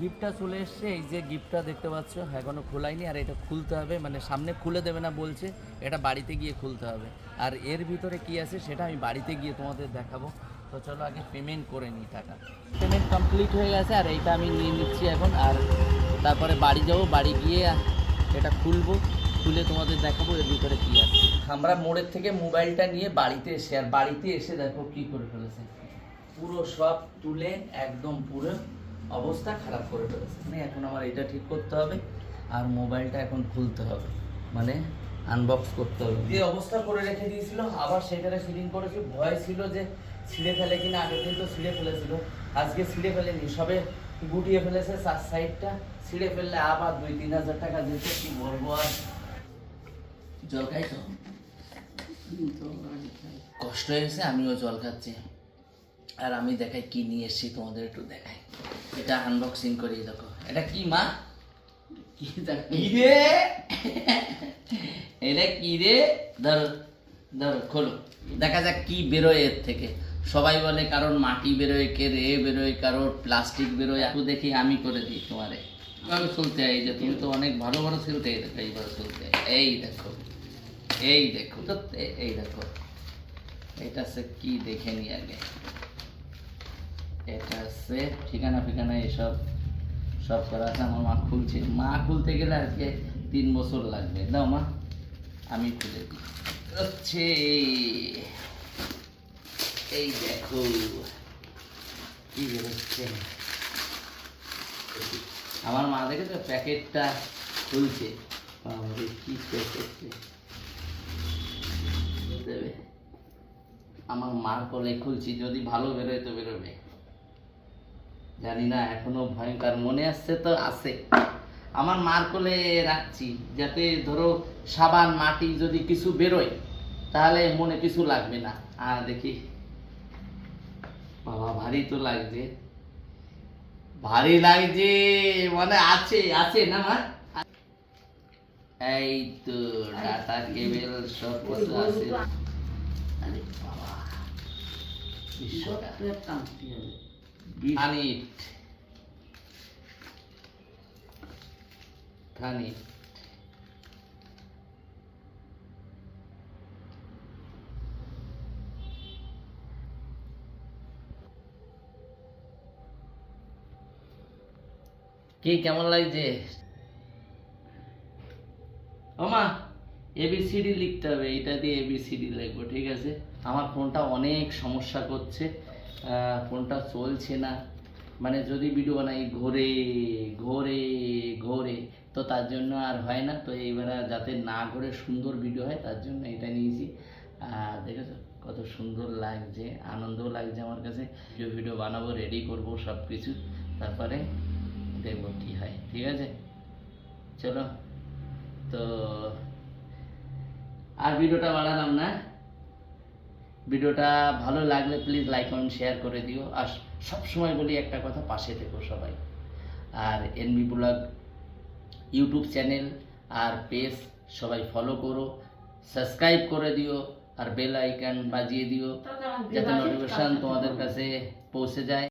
গিফটটা চলে এসছে, এই যে গিফটটা দেখতে পাচ্ছ, এখনও খোলাইনি, আর এটা খুলতে হবে মানে সামনে খুলে দেবে না বলছে, এটা বাড়িতে গিয়ে খুলতে হবে। আর এর ভিতরে কি আছে সেটা আমি বাড়িতে গিয়ে তোমাদের দেখাবো। তো চলো আগে পেমেন্ট করে নিই টাকা। পেমেন্ট কমপ্লিট হয়ে গেছে, আর এইটা আমি নিয়ে নিচ্ছি এখন, আর তারপরে বাড়ি যাব, বাড়ি গিয়ে এটা খুলবো, খুলে তোমাদের দেখাবো এর ভিতরে কি আছে। আমরা মোড়ের থেকে মোবাইলটা নিয়ে বাড়িতে এসে আর বাড়িতে এসে দেখো কি করে ফেলেছে। পুরো সব তুলে, একদম পুরো অবস্থা খারাপ করে ফেলেছে। মানে এখন আমার এটা ঠিক করতে হবে আর মোবাইলটা এখন খুলতে হবে। মানে আনবক্স করতে হবে। যে অবস্থা করে রেখে দিয়েছিল আবার সেটারে ফিলিং করেছি ভয় ছিল যে ছিঁড়ে ফেলে কিনা আগের দিন তো ছিঁড়ে ফেলেছিল। আজকে ছিঁড়ে ফেলেনি সবে গুটিয়ে ফেলেছে চার সাইডটা ছিঁড়ে ফেললে আবার দুই তিন হাজার টাকা যেত কি বলব আর? জল খাই তো? কষ্ট হয়েছে আমিও জল খাচ্ছি। আর আমি দেখাই কি নিয়ে এসেছি তোমাদের একটু দেখাই। এটা আনবক্সিং করি দেখো। এটা কি মা? কি রে? এটা কি রে? ধর ধর খোলো। দেখা যাক কি বেরোয় এর থেকে। সবাই বলে কারণ মাটি বেরোয় কে রে? বেরোয় কারোর প্লাস্টিক বেরোয়। একটু দেখি আমি করে দিই তোমারে। কীভাবে চলতে এই যে তুমি তো অনেক ভালো ভালো চলতে এই দেখো এইভাবে চলতে এই দেখো এই দেখো তো এই দেখো। এটা সে কি দেখে নি আগে? এটা হচ্ছে ঠিকানা ফিকানা এসব সব করা আছে। আমার মা খুলছে। মা খুলতে গেলে আজকে তিন বছর লাগবে। দাও মা আমি খুলে দিই হচ্ছে এই দেখো কি বেরোচ্ছে? আমার মা দেখেছ? প্যাকেটটা খুলছে। বাবারে, কি প্যাকেট দেবে। আমার মার কলে খুলছি। যদি ভালো বেরোয় তো বেরোবে। জানি না, এখনও ভয়ঙ্কর, মনে আসছে তো আছে। আমার মার কোলে রাখছি, যাতে ধরো সাবান, মাটি যদি কিছু বেরোয়, তাহলে মনে কিছু লাগবে না। আর দেখি, বাবা, ভারী তো লাগছে। ভারী লাগছে মানে আছে আছে না মা? এই তো ডাটা কেবল, সব কত আছে। আরে বাবা বিশ্বটা থানিট থানিট কি, কেমন লাগছে? ওমা এবিসিডি লিখতে হবে এটা দিয়ে এবিসিডি লিখব, ঠিক আছে? আমার ফোনটা অনেক সমস্যা করছে। ফোনটা চলছে না। মানে যদি ভিডিও বানাই, ঘোরে ঘোরে ঘোরে, তো তার জন্য আর হয় না। তো এইবার যাতে না ঘোরে সুন্দর ভিডিও হয়, তার জন্য এটা নিয়েছি। আর দেখেছ? কত সুন্দর লাগছে, আনন্দও লাগছে আমার কাছে। ভিডিও ভিডিও বানাবো রেডি করব সব কিছু তারপরে দেখব কি হয়, ঠিক আছে? চলো। তো আর ভিডিওটা বাড়ালাম না। ভিডিওটা ভালো লাগলে প্লিজ লাইক কমেন্ট শেয়ার করে দিও। আর সবসময় বলি একটা কথা পাশে থেকো সবাই। আর এনবি ব্লগ ইউটিউব চ্যানেল আর পেজ সবাই ফলো করো। সাবস্ক্রাইব করে দিও আর বেল আইকন বাজিয়ে দিও। যাতে নোটিফিকেশন তোমাদের কাছে পৌঁছে যায়।